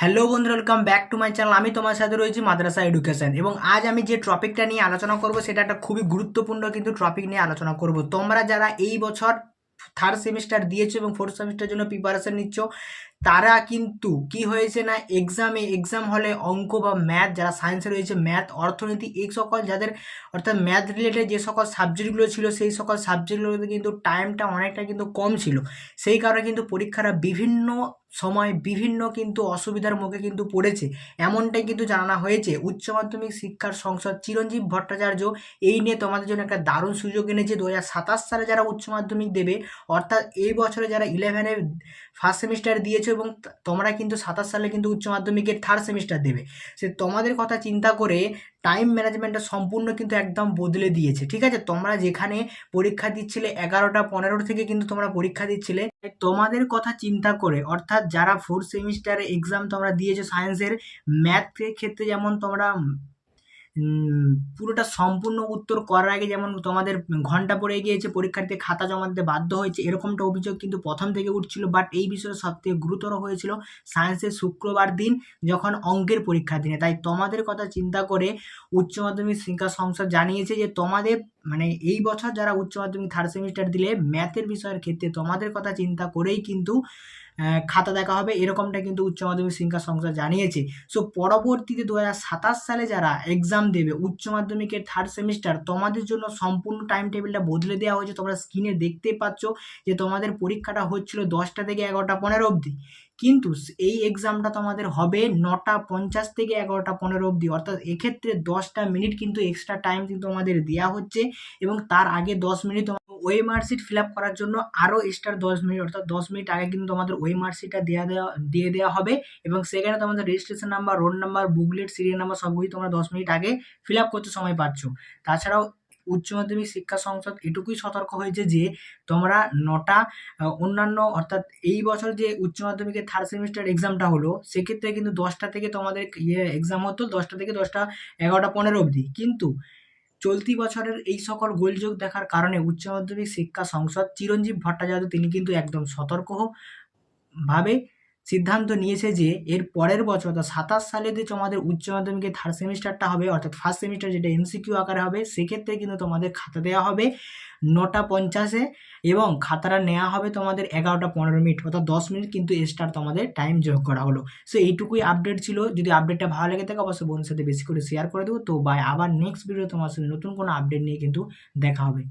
Hello বন্ধুরা welcome back to my channel আমি তোমার সাথে রয়েছি মাদ্রাসা এডুকেশন এবং আজ আমি যে টপিকটা নিয়ে আলোচনা করব, সেটা একটা খুবই গুরুত্বপূর্ণ কিন্তু টপিক নিয়ে আলোচনা করব। তোমরা যারা এই বছর থার্ড সেমিস্টার দিয়েছ এবং ফোর্থ সেমিস্টারের জন্য প্রিপারেশন নিচ্ছ, তারা কিন্তু কি হয়েছে না এক্সামে এক্সাম হলে অঙ্ক বা ম্যাথ যারা সায়েন্সে রয়েছে ম্যাথ অর্থনীতি, এই সকল যাদের অর্থাৎ ম্যাথ রিলেটেড যে সকল সাবজেক্টগুলো ছিল, সেই সকল সাবজেক্টগুলোতে কিন্তু টাইমটা অনেকটা কিন্তু কম ছিল। সেই কারণে কিন্তু পরীক্ষাটা বিভিন্ন সময় বিভিন্ন কিন্তু অসুবিধার মুখে কিন্তু পড়েছে। এমনটাই কিন্তু জানানো হয়েছে। উচ্চ মাধ্যমিক শিক্ষার সংসদ চিরঞ্জীব ভট্টাচার্য এই নিয়ে তোমাদের জন্য একটা দারুণ সুযোগ এনেছে। দু হাজার সাতাশ সালে যারা উচ্চ মাধ্যমিক দেবে, অর্থাৎ এই বছরে যারা ইলেভেনে ফার্স্ট সেমিস্টার দিয়েছ এবং তোমরা কিন্তু সাতাশ সালে কিন্তু উচ্চ মাধ্যমিকের থার্ড সেমিস্টার দেবে। সে তোমাদের কথা চিন্তা করে টাইম ম্যানেজমেন্টটা সম্পূর্ণ কিন্তু একদম বদলে দিয়েছে। ঠিক আছে? তোমরা যেখানে পরীক্ষা দিচ্ছিলে এগারোটা পনেরো থেকে কিন্তু তোমরা পরীক্ষা দিচ্ছিলে। তোমাদের কথা চিন্তা করে, অর্থাৎ যারা ফোর্থ সেমিস্টারে এক্সাম তোমরা দিয়েছ সায়েন্সের ম্যাথের ক্ষেত্রে যেমন তোমরা পুরোটা সম্পূর্ণ উত্তর করার আগে যেমন তোমাদের ঘণ্টা পড়ে গিয়েছে পরীক্ষার্থী খাতা জমা দিতে বাধ্য হয়েছে, এরকমটা অভিযোগ কিন্তু প্রথম থেকে উঠছিল বাট এই বিষয়ে সবথেকে গুরুতর হয়েছিল সায়েন্সের শুক্রবার দিন যখন অঙ্কের পরীক্ষার দিনে। তাই তোমাদের কথা চিন্তা করে উচ্চ মাধ্যমিক শিক্ষা সংসদ জানিয়েছে যে তোমাদের মানে এই বছর যারা উচ্চ মাধ্যমিক থার্ড সেমিস্টার দিলে ম্যাথের বিষয়ের ক্ষেত্রে তোমাদের কথা চিন্তা করেই কিন্তু খাতা দেখা হবে। এরকমটা কিন্তু উচ্চ মাধ্যমিক শিক্ষা সংসদ জানিয়েছে। সো পরবর্তীতে দু হাজার সাতাশ সালে যারা এক্সাম দেবে উচ্চ মাধ্যমিকের থার্ড সেমিস্টার তোমাদের জন্য সম্পূর্ণ টাইম টেবিলটা বদলে দেওয়া হয়েছে। তোমরা স্ক্রিনে দেখতেই পাচ্ছ যে তোমাদের পরীক্ষাটা হচ্ছিল দশটা থেকে এগারোটা পনেরো অবধি। কিন্তু এই এক্সামটা তোমাদের হবে নটা পঞ্চাশ থেকে এগারোটা পনেরো অবধি। অর্থাৎ এক্ষেত্রে দশটা মিনিট কিন্তু এক্সট্রা টাইম কিন্তু তোমাদের দেওয়া হচ্ছে এবং তার আগে দশ মিনিট ওই মার্কশিট ফিল আপ করার জন্য আরও এক্সট্রা দশ মিনিট অর্থাৎ দশ মিনিট আগে কিন্তু তোমাদের ওই মার্কশিটটা দেওয়া দেওয়া দিয়ে দেওয়া হবে এবং সেখানে তোমাদের registration number roll number booklet serial number সবগুলি তোমরা দশ মিনিট আগে ফিল আপ করতে সময় পাচ্ছ। তাছাড়াও উচ্চ মাধ্যমিক শিক্ষা সংসদ এটুকুই সতর্ক হয়েছে যে তোমরা নটা অন্যান্য অর্থাৎ এই বছর যে উচ্চ মাধ্যমিকের থার্ড সেমিস্টার এক্সামটা হলো, সেক্ষেত্রে কিন্তু দশটা থেকে তোমাদের ইয়ে এক্সাম হতো, দশটা থেকে দশটা এগারোটা পনেরো অবধি। কিন্তু চলতি বছরের এই সকল গোলযোগ দেখার কারণে উচ্চ মাধ্যমিক শিক্ষা সংসদ চিরঞ্জীব ভট্টাচার্য, তিনি কিন্তু একদম সতর্ক ভাবে সিদ্ধান্ত নিয়েছে যে এর পরের বছর অর্থাৎ সাতাশ সালে যে তোমাদের উচ্চ মাধ্যমিকের থার্ড সেমিস্টারটা হবে, অর্থাৎ ফার্স্ট সেমিস্টার যেটা এমসিকিউ আকারে হবে, সেক্ষেত্রে কিন্তু তোমাদের খাতা দেওয়া হবে নটা পঞ্চাশে এবং খাতাটা নেওয়া হবে তোমাদের এগারোটা পনেরো মিনিট, অর্থাৎ দশ মিনিট কিন্তু এক্সট্রা তোমাদের টাইম যোগ করা হলো। সো এইটুকুই আপডেট ছিল। যদি আপডেটটা ভালো লেগে থাকে, অবশ্যই বন্ধুর সাথে বেশি করে শেয়ার করে দেবো তো বাই আবার নেক্সট ভিডিও তোমার সাথে নতুন কোনো আপডেট নিয়ে কিন্তু দেখা হবে।